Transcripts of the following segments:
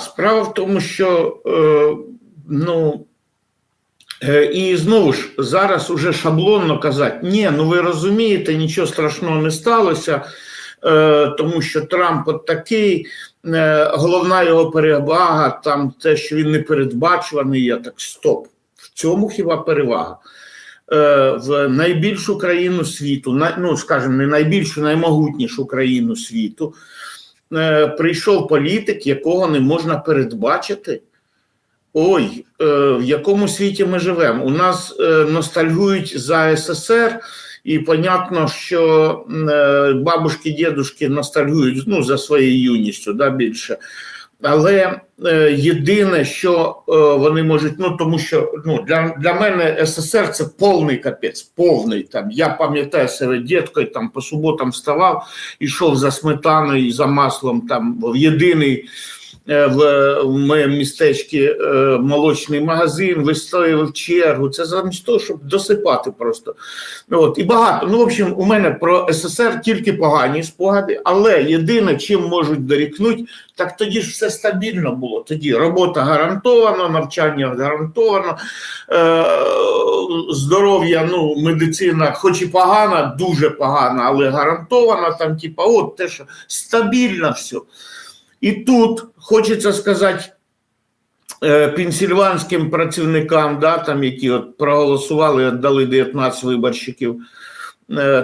Справа в тому, що е, ну е, і знову ж зараз уже шаблонно казати, ні, ну ви розумієте, нічого страшного не сталося, е, тому що Трамп от такий, е, головна його перевага, там те, що він не передбачуваний, я так стоп. В цьому хіба перевага? Е, в найбільшу країну світу, ну скажімо, не найбільшу, наймогутнішу країну світу. Е, прийшов політик, якого не можна передбачити. Ой, е, в якому світі ми живемо? У нас е, ностальгують за СССР, і понятно, що е, бабушки, дідушки ностальгують ну, за своєю юністю да, більше. Але е, єдине, що е, вони можуть, ну тому що ну, для для мене СССР це повний капець, повний там. Я пам'ятаю себе діткою, там по суботам вставав, ішов за сметаною і за маслом там в єдиний в, в моєму містечці е, молочний магазин, вистояв чергу. Це замість того, щоб досипати просто. От, І багато. Ну, в общем, у мене про СССР тільки погані спогади, але єдине, чим можуть дорікнути, так тоді ж все стабільно було. Тоді робота гарантована, навчання гарантовано, е, здоров'я, ну, медицина, хоч і погана, дуже погана, але гарантована. Там, типа, от те, що стабільно все. І тут хочеться сказати. е, Пенсільванським працівникам, да, там, які от проголосували, дали 19 виборщиків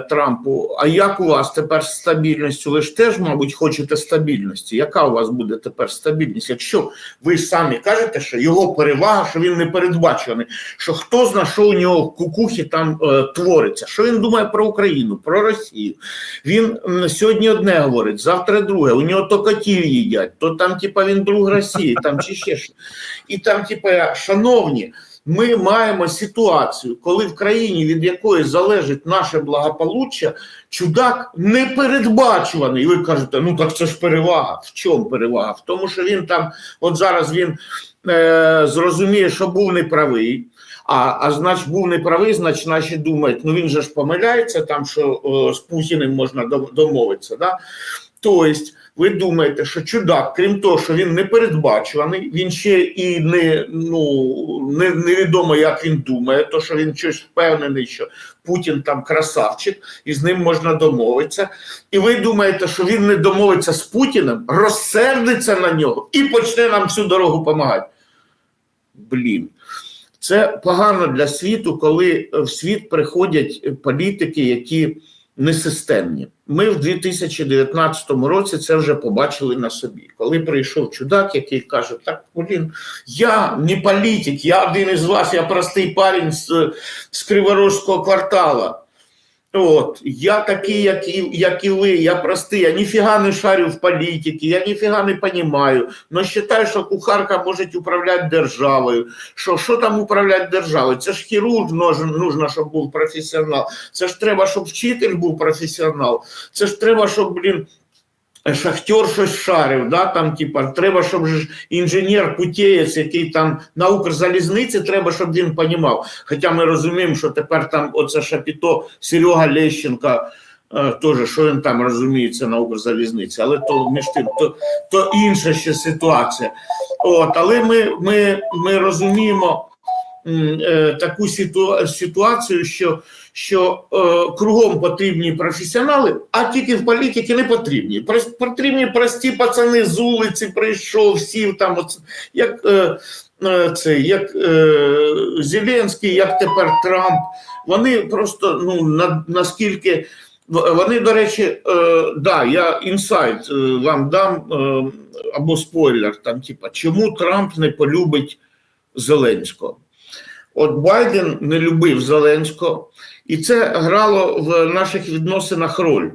Трампу. А як у вас тепер з стабільністю? Ви ж теж, мабуть, хочете стабільності. Яка у вас буде тепер стабільність? Якщо ви самі кажете, що його перевага, що він не передбачений, що хто зна, що у нього в кукухі там е, твориться, що він думає про Україну, про Росію. Він сьогодні одне говорить, завтра друге. У нього то котів їдять, то там, типа, він друг Росії, там чи ще що. І там, типа, шановні. Ми маємо ситуацію, коли в країні, від якої залежить наше благополуччя, чудак непередбачуваний. І ви кажете, ну так це ж перевага. В чому перевага? В тому, що він там, от зараз він е, зрозуміє, що був неправий. А, а значить, був неправий, значить, наші думають, ну він же ж помиляється, там що о, з Путіним можна домовитися. Да? Тобто, ви думаєте, що чудак, крім того, що він не передбачуваний, він ще і не ну не, невідомо, як він думає, то що він щось впевнений, що Путін там красавчик, і з ним можна домовитися. І ви думаєте, що він не домовиться з Путіним, розсердиться на нього і почне нам всю дорогу допомагати. Блін. Це погано для світу, коли в світ приходять політики, які несистемні. Ми в 2019 році це вже побачили на собі. Коли прийшов чудак, який каже: Так, блін, я не політик, я один із вас, я простий парень з, з Криворожського квартала. От, я такий, як і, як і ви, я простий, я ніфіга не шарю в політиці, я ніфіга не розумію, але вважаю, що кухарка може управляти державою. Що, що там управляти державою? Це ж хірург нужно, щоб був професіонал. Це ж треба, щоб вчитель був професіонал. Це ж треба, щоб, блін, шахтер щось шарив, да, там, типа, треба, щоб інженер путєєць, який там на Укрзалізниці, треба, щоб він понімав. Хоча ми розуміємо, що тепер там оце шапіто Серега Лещенка, е, теж, що він там розуміється на Укрзалізниці, але то між тим, то, то інша ще ситуація. От, але ми, ми, ми розуміємо е, таку ситу, ситуацію, що, що е, кругом потрібні професіонали, а тільки в політиці не потрібні. Прос- Потрібні прості пацани з вулиці, прийшов, сів там, от, як, е, е, це, як е, Зеленський, як тепер Трамп. Вони просто ну, на, наскільки. Вони, до речі, е, да, я інсайт е, вам дам е, або спойлер, там, типа, чому Трамп не полюбить Зеленського. От Байден не любив Зеленського, і це грало в наших відносинах роль.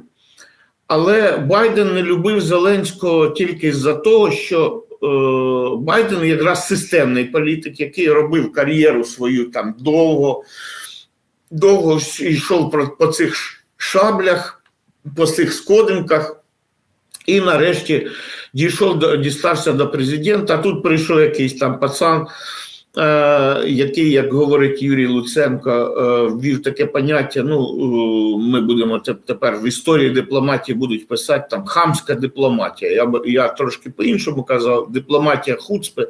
Але Байден не любив Зеленського тільки з-за того, що е, Байден якраз системний політик, який робив кар'єру свою там довго, довго йшов по, цих шаблях, по цих сходинках. І нарешті дійшов дістався до президента. Тут прийшов якийсь там пацан, який, як говорить Юрій Луценко, е, ввів таке поняття. Ну, е, ми будемо тепер в історії дипломатії будуть писати там хамська дипломатія. Я, б- я трошки по-іншому казав, дипломатія хуцпи.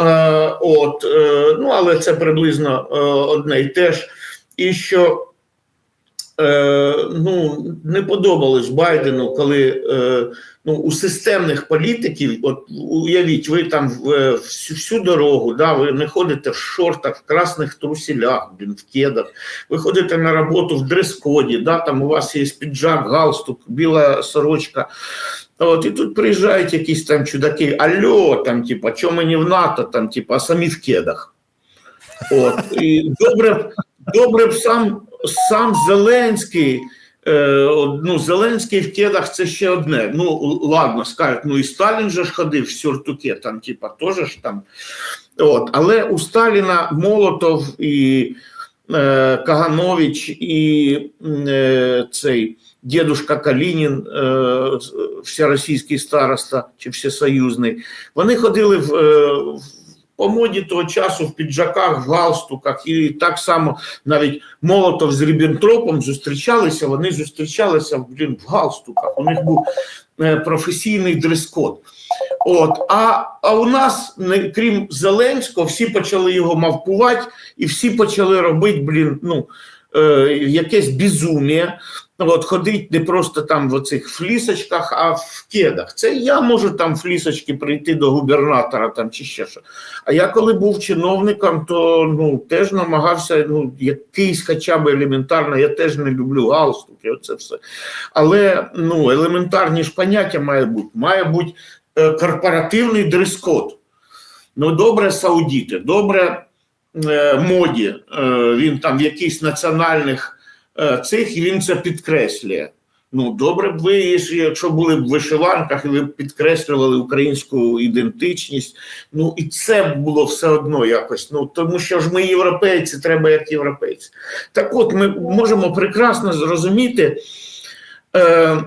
Е, от, е, ну, але це приблизно е, одне й те ж. І що е, ну, не подобалось Байдену, коли е, ну, у системних політиків, от уявіть, ви там в, всю, всю дорогу, да, ви не ходите в шортах, в красних трусілях, в кедах, ви ходите на роботу в дрес-коді, да, там у вас є піджак, галстук, біла сорочка. От, і тут приїжджають якісь там чудаки, альо, там, типа, чому мені в НАТО, там, типа, а самі в кедах. От, і добре, добре б сам, сам Зеленський, е, ну, Зеленський в кедах це ще одне. Ну, ладно, скажуть, ну і Сталін же ж ходив в сюртуке, там, типа, теж ж там. От, але у Сталіна Молотов і е, Каганович і е, цей дедушка Калінін, е, всеросійський староста чи всесоюзний, вони ходили в, е, в- по моді того часу в піджаках, в галстуках, і так само навіть Молотов з Ріббентропом зустрічалися, вони зустрічалися блін, в галстуках. У них був е, професійний дрес-код. От, а, а у нас, крім Зеленського, всі почали його мавпувати, і всі почали робити, блін, ну, е, якесь безум'я. От ходить не просто там в оцих флісочках, а в кедах. Це я можу там флісочки прийти до губернатора там чи ще що. А я коли був чиновником, то ну теж намагався ну якийсь хоча б елементарно, я теж не люблю галстуки, оце все. Але ну елементарні ж поняття має бути. Має бути е, корпоративний дрес-код. Ну, добре, саудіти, добре моді. Е, він там в якихось національних е, цих і він це підкреслює. Ну, добре б ви, якщо були б в вишиванках, і ви б підкреслювали українську ідентичність. Ну і це було все одно якось. Ну тому що ж ми європейці, треба як європейці. Так от ми можемо прекрасно зрозуміти. Е, е,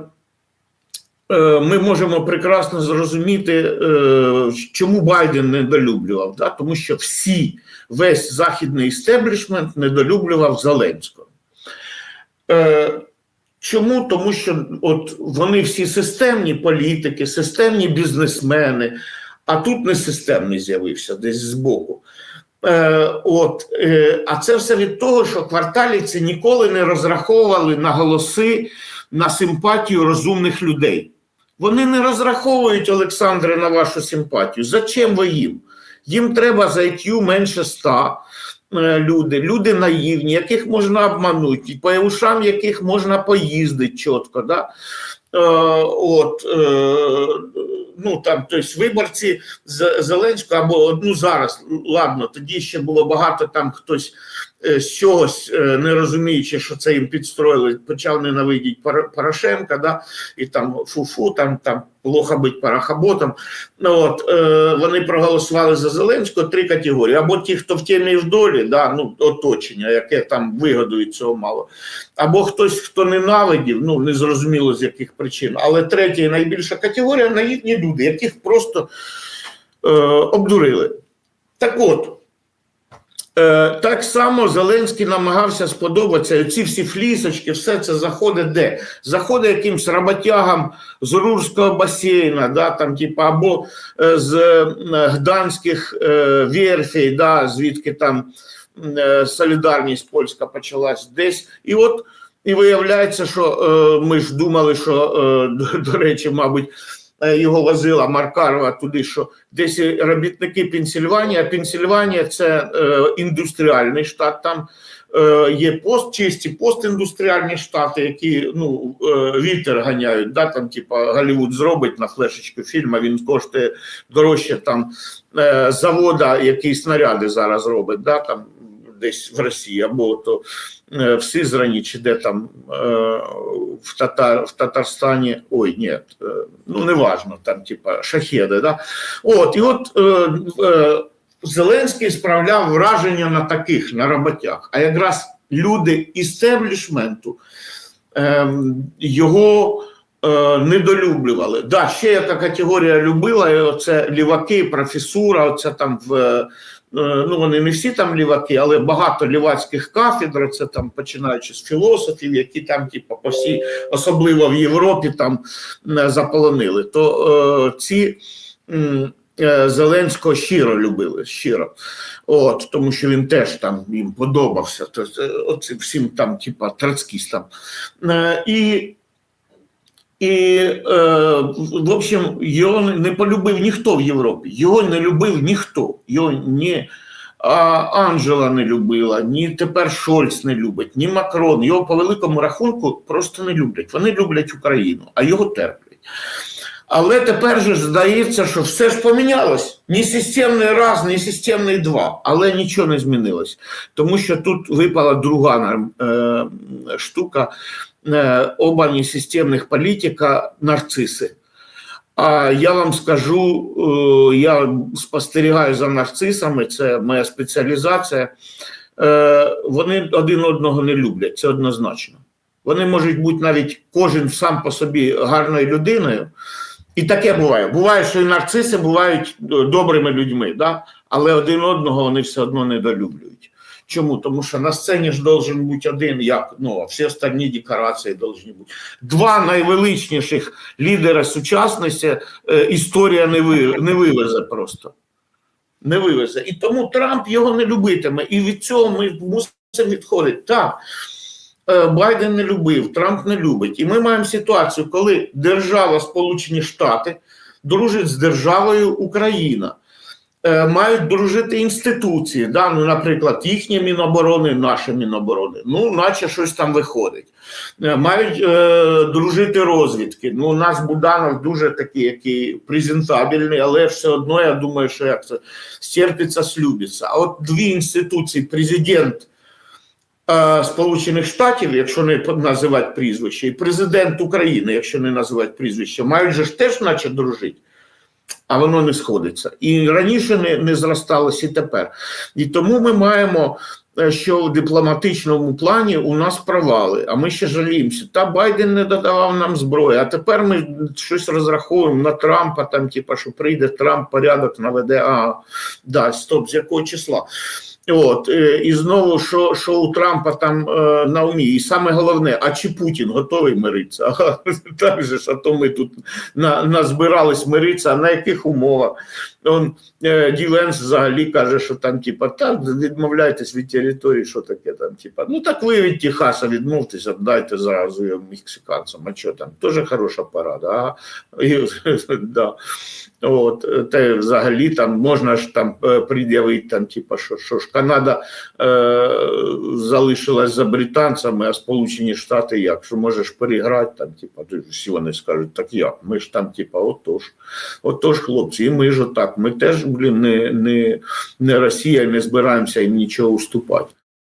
ми можемо прекрасно зрозуміти, е, чому Байден недолюблював, да? тому що всі, весь західний істеблішмент недолюблював Зеленського. Е, Чому? Тому що от вони всі системні політики, системні бізнесмени, а тут не системний з'явився десь збоку. Е, от, е, а це все від того, що кварталівці ніколи не розраховували на голоси, на симпатію розумних людей. Вони не розраховують, Олександре, на вашу симпатію. Зачем ви їм? Їм треба за IQ менше 100 е, люди, люди наївні, яких можна обманути, по ушам яких можна поїздити чітко. Да? Е, от, е, ну там, тобто виборці Зеленського або одну зараз, ладно, тоді ще було багато там хтось з чогось, е, не розуміючи, що це їм підстроїли, почав ненавидіти Пор- Порошенка, да, і там фу-фу, там, там плохо бути парахоботом. Ну, от, е, вони проголосували за Зеленського три категорії. Або ті, хто в темі і в долі, да, ну, оточення, яке там вигоду цього мало, або хтось, хто ненавидів, ну незрозуміло з яких причин. Але третя і найбільша категорія наївні люди, яких просто е, обдурили. Так от. Е, так само Зеленський намагався сподобатися. Оці всі флісочки, все це заходить де? Заходить якимсь роботягам з Рурського басейна, да, там, типа, або е, з е, гданських верфей, да, звідки там солідарність польська почалась десь. І от і виявляється, що ми ж думали, що до, речі, мабуть, його возила Маркарова туди, що десь робітники Пенсільванії, Пенсільванія це е, індустріальний штат. Там е, є пост, чисті постіндустріальні штати, які ну, е, вітер ганяють. Да, там, типа, Голлівуд зробить на флешечку фільм, а він коштує дорожче там е, завода, який снаряди зараз робить, да, там, десь в Росії, або то е, в Сизрані, чи де там е, в, Татар, в Татарстані, ой, ні, е, ну неважно, там, типа, шахеди. Да? От, і от Зеленський справляв враження на таких, на роботях. А якраз люди істеблішменту ем, його недолюблювали. Да, ще яка категорія любила, і оце ліваки, професура, оце там в, ну вони не всі там ліваки, але багато лівацьких кафедр, це там починаючи з філософів, які там, типу, по всій, особливо в Європі, там е, заполонили. То е, ці е, Зеленського щиро любили, щиро. От, тому що він теж там їм подобався. Е, всім там, типа, троцкістам. Е, і і, е, в общем, його не полюбив ніхто в Європі. Його не любив ніхто. Його ні а, Анжела не любила, ні тепер Шольц не любить, ні Макрон. Його по великому рахунку просто не люблять. Вони люблять Україну, а його терплять. Але тепер же здається, що все ж помінялось. Ні системний раз, ні системний два, але нічого не змінилось. Тому що тут випала друга е, штука. Е, оба несистемних політика нарциси. А я вам скажу, е, я спостерігаю за нарцисами, це моя спеціалізація. Е, Вони один одного не люблять, це однозначно. Вони можуть бути навіть кожен сам по собі гарною людиною. І таке буває. Буває, що і нарциси бувають добрими людьми, да? але один одного вони все одно недолюблюють. Чому? Тому що на сцені ж должен бути один, як ну, а всі остальні декорації должні бути. Два найвеличніших лідера сучасності е, історія не, ви, не вивезе просто. Не вивезе. І тому Трамп його не любитиме. І від цього ми мусимо відходити. Так, е, Байден не любив, Трамп не любить. І ми маємо ситуацію, коли держава Сполучені Штати дружить з державою Україна. Е, мають дружити інституції, да? ну, наприклад, їхні міноборони, наші міноборони, ну, наче щось там виходить. Е, Мають е, дружити розвідки. Ну, у нас Буданов дуже такий, який презентабельний, але все одно я думаю, що як це стерпиться, слюбиться. А от дві інституції, президент е, Сполучених Штатів, якщо не називати прізвище, і президент України, якщо не називати прізвище, мають же ж теж, наче дружити а воно не сходиться. І раніше не, не зросталося і тепер. І тому ми маємо. е, Що в дипломатичному плані у нас провали, а ми ще жаліємося. Та Байден не додавав нам зброї, а тепер ми щось розраховуємо на Трампа, там, типа, що прийде Трамп, порядок наведе, а да, стоп, з якого числа. От, е, і знову, що, що у Трампа там е, на умі. І саме головне, а чи Путін готовий миритися? Ага, так же ж, а то ми тут на, назбирались миритися, а на яких умовах? Он, е, Діленс взагалі каже, що там, типа, так, відмовляйтесь від території, що таке там, типа, ну так ви від Техаса відмовтеся, дайте зразу мексиканцям, а що там, теж хороша порада, а? І, да. От, те взагалі там можна ж там е, пред'явити, там, типа, що, що ж Канада е, залишилась за британцями, а Сполучені Штати як? Що можеш переграти, там, типа, всі вони скажуть, так як? Ми ж там, типа, отож, отож, хлопці, і ми ж отак, ми теж, блін, не, не, не Росія, не збираємося їм нічого уступати.